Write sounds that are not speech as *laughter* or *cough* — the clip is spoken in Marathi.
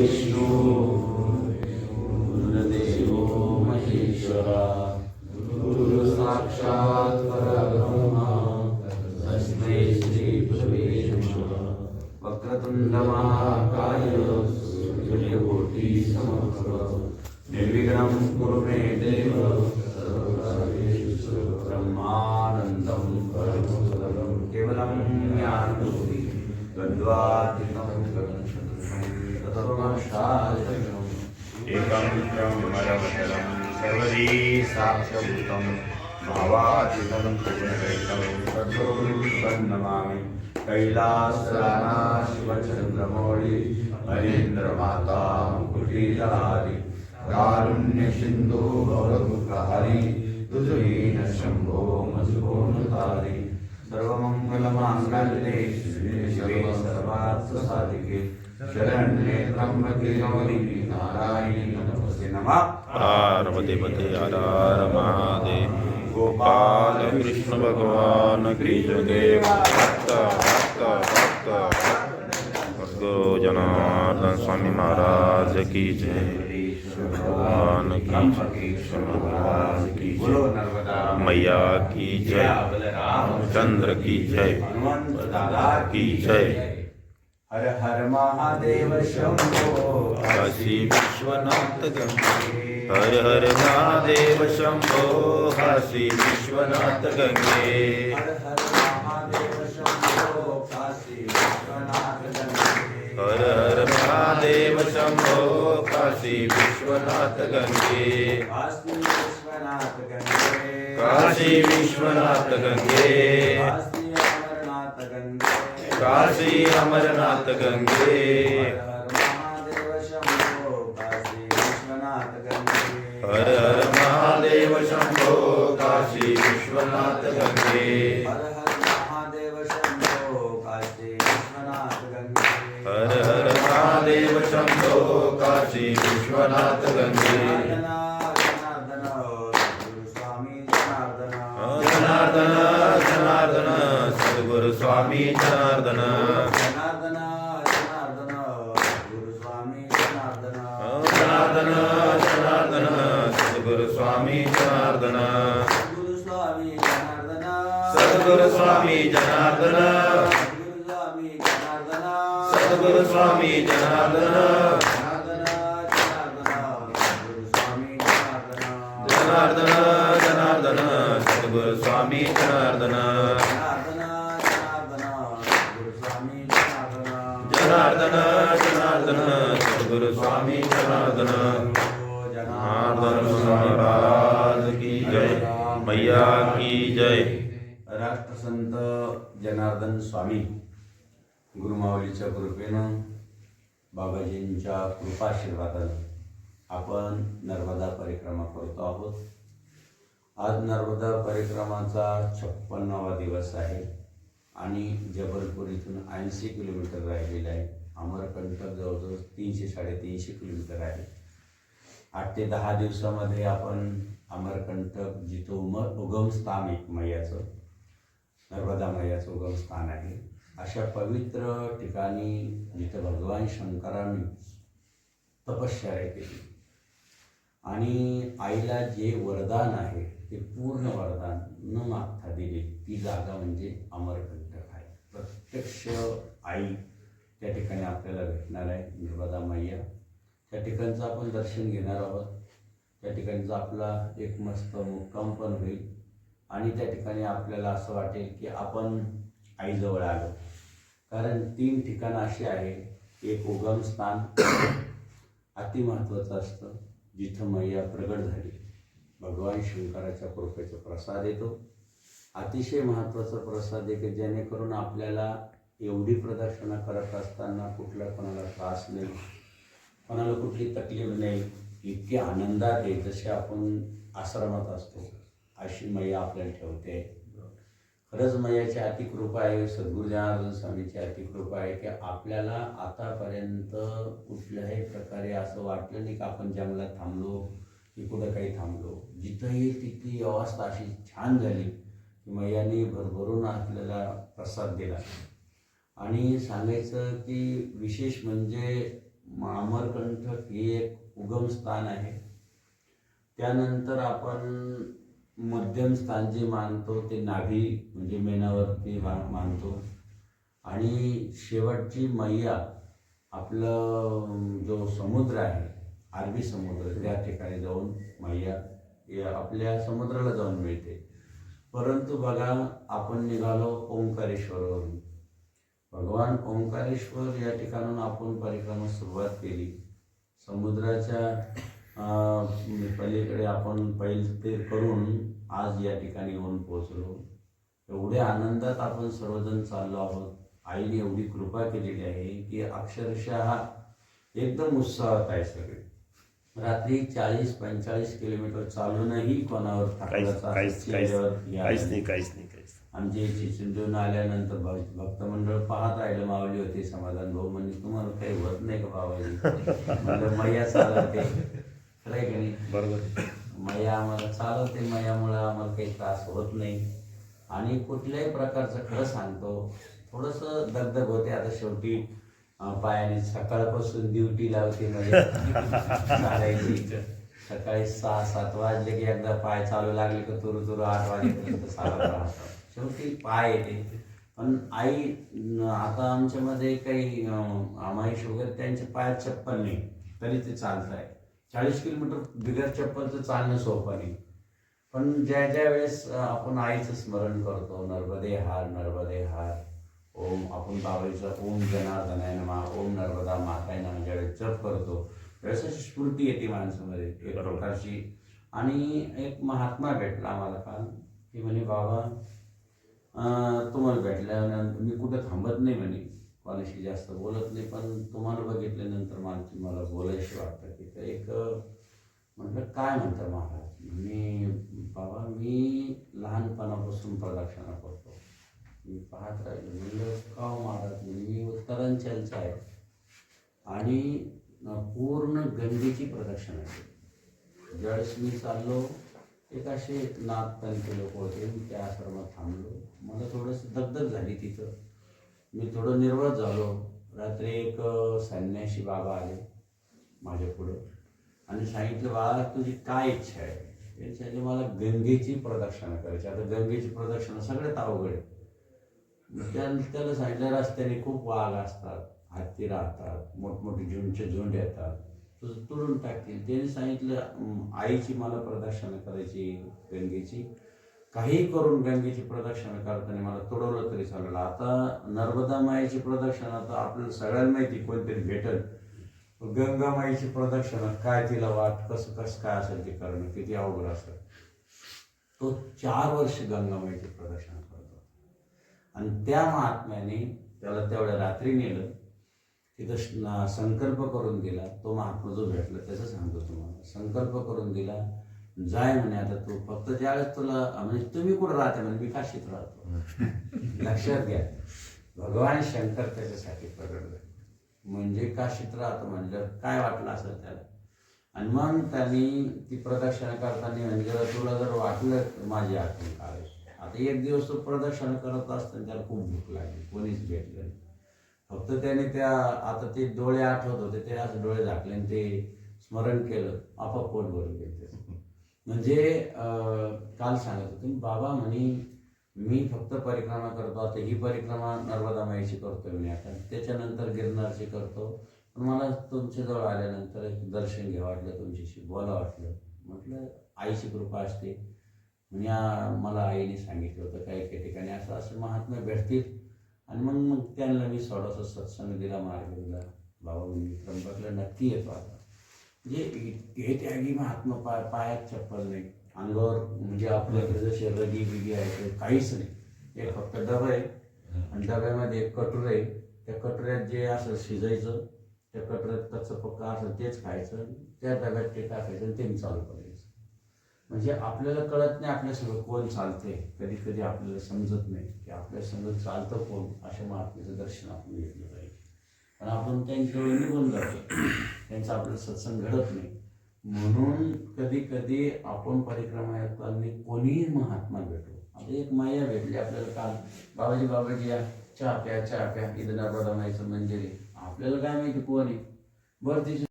गुरुर्विष्णू गुरुर्देवो महेश्वरा गुरु साक्षात् परब्रह्मा तस्मै श्री गुरवे नमः। वक्रतुंड महाकाय सूर्यकोटि समप्रभ निर्विघ्नं कुरु मे देव सर्वकार्येषु ब्रह्मानन्दं परमसुलभं केवलं ज्ञानमूर्ति द्वन्द्वातीतं एकं ब्रह्मरमचलं सर्वदी साक्षभूतं भावातीतं पूर्णरहितं सद्गुरुं नमामि कैलासरानाशिवचन्द्रमौळि हरीन्द्रमाता कुटीलादि कारुण्यसिन्धो भवदुःखहरि तुझहीन शम्भो मधुभोनुतारि सर्वमङ्गलमाङ्गल्ये शिवे शिवे सर्वार्थसाधिके। पार्वती पते हर गोपाल कृष्ण भगवान की जय भक्त भक्त भक्त सद्गुरु जनार्दन स्वामी महाराज की जय भगवान की जय की जय मैया की जय चंद्र की जय की जय हर हर महादेव शंभो। काशी विश्वनाथ गंगे। हर हर महादेव शंभो। काशी विश्वनाथ गंगे। हर हर महादेव शंभो। काशी विश्वनाथ गंगे। हर हर महादेव शंभो। काशी विश्वनाथ गंगे। काशी विश्वनाथ गंगे। काशी विश्वनाथ गंगे। काशी अमरनाथ गंगे। हर हर महादेव शंभो काशी विश्वनाथ गंगे। हर हर महादेव शंभो काशी विश्वनाथ गंगे। हर हर महादेव शंभो काशी विश्वनाथ गंगे। स्वामी जनार्दन। जनार्दन जनार्दन गुरु स्वामी जनार्दन। जनार्दन जनार्दन सद्गुरु स्वामी जनार्दन। गुरु स्वामी जनार्दन। सद्गुरु स्वामी जनार्दन। गुरु स्वामी जनार्दन। जनार्दन। जनार्दन सद्गुरु स्वामी जनार्दन जनार्दन जनार्दन सद्गुरु स्वामी जनार्दन जनार्दन महाराज की जय मैया की जय। राष्ट्रसंत जनार्दन स्वामी गुरुमावलीच्या कृपेनं बाबाजींच्या कृपाशीर्वादानं आपण नर्मदा परिक्रमा करतो आहोत. आज नर्मदा परिक्रमाचा छप्पन्नावा दिवस आहे. आणि जबलपूर इथून ऐंशी किलोमीटर राहिलेलं आहे. अमरकंटक जवळजवळ तीनशे साडेतीनशे किलोमीटर आहे. आठ ते दहा दिवसामध्ये आपण अमरकंटक जिथं उमर उगम स्थान मैयाचं नर्मदा मैयाचं उगम स्थान आहे. अशा पवित्र ठिकाणी जिथं भगवान शंकरांनी तपश्चर्या केली. आणि आईला जे वरदान आहे ते पूर्ण वरदान न मागता दिले. ती जागा म्हणजे अमरकंटक. प्रत्यक्ष आई त्या ठिकाणी आपल्याला भेटणार आहे नर्मदा मैया. त्या ठिकाणचं आपण दर्शन घेणार आहोत. त्या ठिकाणचा आपला एक मस्त मुक्काम पण होईल. आणि त्या ठिकाणी आपल्याला असं वाटेल की आपण आईजवळ आलो. कारण तीन ठिकाणं अशी आहे एक उगम स्थान अति महत्त्वाचं असतं जिथं मैया प्रगट झाली. भगवान शंकराच्या कृपेचा प्रसाद येतो. अतिशय महत्त्वाचा प्रसाद आहे की जेणेकरून आपल्याला एवढी प्रदक्षिणा करत असताना कुठला कोणाला त्रास नाही कोणाला कुठली तकलीफ नाही इतकी आनंदात आहे जसे आपण आश्रमात असतो. अशी मैया आपल्याला ठेवते. खरंच मैयाची अतिकृपा आहे सद्गुरुजनार्दन स्वामीची अतिकृपा आहे की आपल्याला आतापर्यंत कुठल्याही प्रकारे असं वाटलं नाही की आपण जंगलात थांबलो की कुठं काही थांबलो. जिथंही तिथली अवस्था अशी छान झाली की मैयाने भरभरून आपल्याला प्रसाद दिला. आणि सांगायचं की विशेष म्हणजे म- हे एक उगम स्थान आहे. त्यानंतर आपण मध्यम स्थान जे मानतो ते नाभी म्हणजे मेनावरती मा- मानतो. आणि शेवटची मैया आपलं जो समुद्र आहे अरबी समुद्र त्या ठिकाणी जाऊन मैया या आपल्या समुद्राला जाऊन मिळते. परंतु बघा आपण निघालो ओंकारेश्वरवरून. भगवान ओंकारेश्वर या ठिकाणून आपण परिक्रमा सुरुवात केली. समुद्राच्या पलीकडे आपण पहिले ते करून आज या ठिकाणी येऊन पोहोचलो. एवढ्या आनंदात आपण सर्वजण चाललो आहोत. आईने एवढी कृपा केलेली आहे की अक्षरशः एकदम उत्साहात आहे सगळे. रात्री चाळीस पंचेचाळीस किलोमीटर चालूनही कोणावर काहीच नाही काहीच नाही काहीच आमची आल्यानंतर भक्त मंडळ पाहत राहिलं मावली होती समाधान भाऊ म्हणजे तुम्हाला काही होत नाही का बाबाजी? मैया चालवते. खरं आहे की नाही. बरोबर. मैया आम्हाला चालवते मैयामुळं आम्हाला काही त्रास होत नाही. आणि कुठल्याही प्रकारचं खरं सांगतो थोडंसं दगदग होते. आता शेवटी पायाने सकाळपासून ड्युटी लावते मध्ये चालायची सकाळी सहा सात वाजले की एकदा पाय चालू लागले की तुरु तुरु आठ वाजेपर्यंत चालत राहतात. शेवटी पाय येते. पण आई आता आमच्यामध्ये काही आमाईश वगैरे त्यांचे पायात चप्पल नाही. तरी ते चालत आहे. चाळीस किलोमीटर बिगर चप्पलचं चालणं सोपं नाही. पण ज्या ज्या वेळेस आपण आईचं स्मरण करतो नर्मदे हार नर्मदे हार ओम आपण बाबाईचं ओम जनार्दनाय नमा ओम नर्मदा माताय नमा ज्यावेळेस जप करतो त्यावेळेस अशी स्फूर्ती येते माणसामध्ये एक. प्रकारची. आणि एक महात्मा भेटला आम्हाला काल की म्हणे बाबा तुम्हाला भेटल्यानंतर मी कुठं थांबत नाही म्हणे कोणाशी जास्त बोलत नाही पण तुम्हाला बघितल्यानंतर मला मला बोलायशी वाटतं की ते एक म्हटलं काय म्हणतं महाराज? मी बाबा मी लहानपणापासून प्रदक्षिणा करतो. मी पाहत राहिलो. म्हणलं का मी उत्तरांचलचा आहे. आणि पूर्ण गंगेची प्रदक्षिणा आहे. ज्यावेळेस मी चाललो एक असे नागपंथी लोक होते. मी त्या आश्रमात थांबलो. मला थोडंसं दगदग झाली तिथं. मी थोडं निर्वळ झालो. रात्री एक संन्याशी बाबा आले माझ्या पुढं आणि सांगितलं बाळा तुझी काय इच्छा आहे? त्यांच्या मला गंगेची प्रदक्षिणा करायची आता गंगेची प्रदक्षिणा सगळ्यात अवघड आहे. त्याला साईडला रस्त्याने खूप वाघ असतात हत्ती राहतात मोठमोठे झुंडचे झुंड येतात. तुझं टाकतील. त्याने सांगितलं आईची मला प्रदक्षिणा करायची गंगेची. काही करून गंगेची प्रदक्षिणा करताना मला तुडवलं तरी चालेल. आता नर्मदा माईची प्रदक्षिणा तर आपल्याला सगळ्यांना माहिती कोणतरी भेटल. गंगा माईची प्रदक्षिणा काय तिला वाट कसं कसं काय असेल ते करणं किती अवघड असेल. तो चार वर्ष गंगा माईची प्रदक्षिणा करतो. आणि त्या महात्म्याने त्याला तेवढ्या रात्री नेलं तिथं संकल्प करून दिला तो महात्मा जो भेटला त्याचं सांगतो तुम्हाला. संकल्प करून दिला जाय म्हणे आता तू फक्त ज्यावेळेस तुला म्हणजे तुम्ही कुठं राहते म्हणजे मी काशीत राहतो. *laughs* लक्षात घ्या भगवान शंकर त्याच्यासाठी प्रगट झाले. म्हणजे काशीत राहतो म्हणजे काय वाटलं असेल त्याला? आणि मग त्यांनी ती प्रदक्षिणा करताना म्हणजे तुला जर वाटलं माझी आठवण काढायची आता एक दिवस तो प्रदर्शन करत असताना त्याला खूप भूक लागली. कोणीच भेटलं. नाही फक्त त्याने त्या आता ते डोळे आठवत होते ते असं डोळे झाकले आणि ते स्मरण केलं. आपोआप पोट भरून गेलं म्हणजे काल सांगत होते बाबा म्हणे मी फक्त परिक्रमा करतो आता ही परिक्रमा नर्मदा माईची करतो मी आता. त्याच्यानंतर गिरनारची करतो. पण मला तुमच्याजवळ आल्यानंतर दर्शन घ्या वाटलं तुमच्याशी बोला वाटलं. म्हटलं आईची कृपा असते. म्हणजे मला आईने सांगितलं होतं काही काही ठिकाणी. असं असं महात्मा भेटतील. आणि मग मग त्यांना मी थोडासा सत्संग दिला मार्ग दिला. बाबा मी त्र्यंबकला नक्की येतो आता. म्हणजे हे त्यागी महात्मा पाय पायात चप्पल नाही. अंगावर म्हणजे आपल्याकडे जसे रगी बिगी आहे ते काहीच नाही. एक फक्त डबा आहे. आणि डब्यामध्ये एक कटोर आहे. त्या कटोऱ्यात जे असं शिजायचं त्या कटोऱ्यात कच्चं पक्का असं तेच खायचं त्या डब्यात ते टाकायचं आणि ते चालू करायचं. म्हणजे आपल्याला कळत नाही आपल्यासोबत कोण चालते कधी कधी आपल्याला समजत नाही की आपल्या संग चालतं कोण अशा महात्म्याचं दर्शन आपण घेतलं पाहिजे. पण आपण त्यांच्याजवळ निघून जातो. त्यांचा आपला सत्संग घडत नाही. म्हणून कधी कधी आपण परिक्रमा करताना कोणीही महात्मा भेटो. आता एक माया भेटली. आपल्याला काल बाबाजी बाबाजी या चहा प्या चहा प्या इथं नर्मदा माईचं मंदिर आहे. आपल्याला काय माहिती कोण आहे? बरं तिची